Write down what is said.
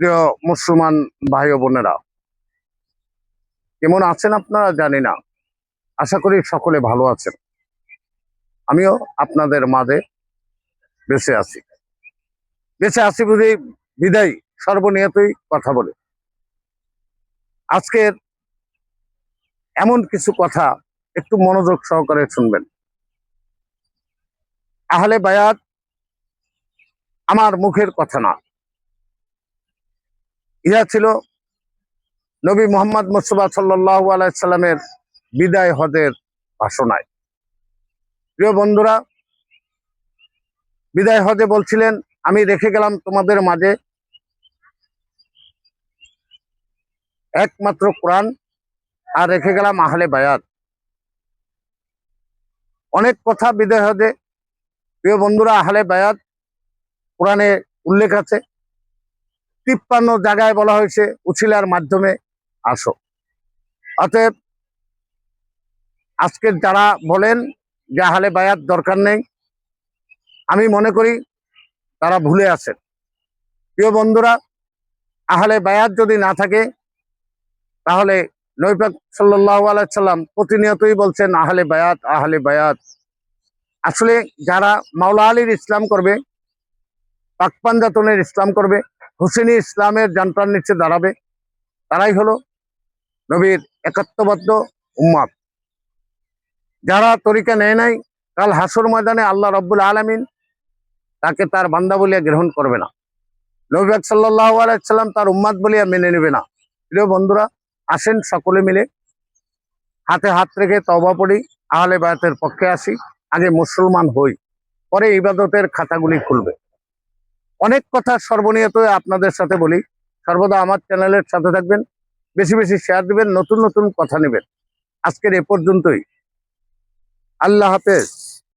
প্রিয় মুসলমান ভাই ও বোনেরা, কেমন আছেন আপনারা জানি না। আশা করি সকলে ভালো আছেন। আমিও আপনাদের মাঝে বেঁচে আছি। বেঁচে আছি বুঝি বিদায়, সর্বনিয়তই কথা বলে। আজকের এমন কিছু কথা একটু মনোযোগ সহকারে শুনবেন। আহলে বায়াত আমার মুখের কথা না। ইহা ছিল নবী মোহাম্মদ মুস্তফা সাল্লাহ আলাইসাল্লামের বিদায় হদের ভাষণায় প্রিয় বন্ধুরা, বিদায় হজে বলছিলেন, আমি রেখে গেলাম তোমাদের মাঝে একমাত্র কোরআন আর রেখে গেলাম আহলে বায়াত। অনেক কথা বিদায় হজে। প্রিয় বন্ধুরা, আহলে বায়াত কোরআনে উল্লেখ আছে। তিপ্পান্ন জায়গায় বলা হয়েছে, উছিলার মাধ্যমে আসো। অতএব আজকের যারা বলেন যে আহলে বায়াত দরকার নেই, আমি মনে করি তারা ভুলে আছেন। প্রিয় বন্ধুরা, আহলে বায়াত যদি না থাকে, তাহলে নৈপাক সাল্লাহ আলাইসাল্লাম প্রতিনিয়তই বলছেন, আহলে বায়াত আহলে বায়াত। আসলে যারা মাওলা আলীর ইসলাম করবে পাকপাঞ্জাতনের ইসলাম করবে হুসেনি ইসলামের জানটার নিচে দাঁড়াবে। তারাই হলো নবীর একাত্মবদ্ধ উম্মাদ। যারা তরিকা নেয় নাই, কাল হাসর ময়দানে আল্লাহ রব্বুল আলমিন তাকে তার বান্দা বলিয়া গ্রহণ করবে না। নবীবাগ সাল্লাহ আলাইসাল্লাম তার উম্মাদ বলিয়া মেনে নেবে না। প্রিয় বন্ধুরা, আসেন সকলে মিলে হাতে হাত রেখে তবা পড়ি, আহলে বায়াতের পক্ষে আসি, আগে মুসলমান হই, পরে ইবাদতের খাতাগুলি খুলবে। অনেক কথা সর্বনিয়ত আপনাদের সাথে বলি। সর্বদা আমার চ্যানেলের সাথে থাকবেন, বেশি বেশি শেয়ার দেবেন, নতুন নতুন কথা নেবেন। আজকের এ পর্যন্তই। আল্লাহ হাফেজ।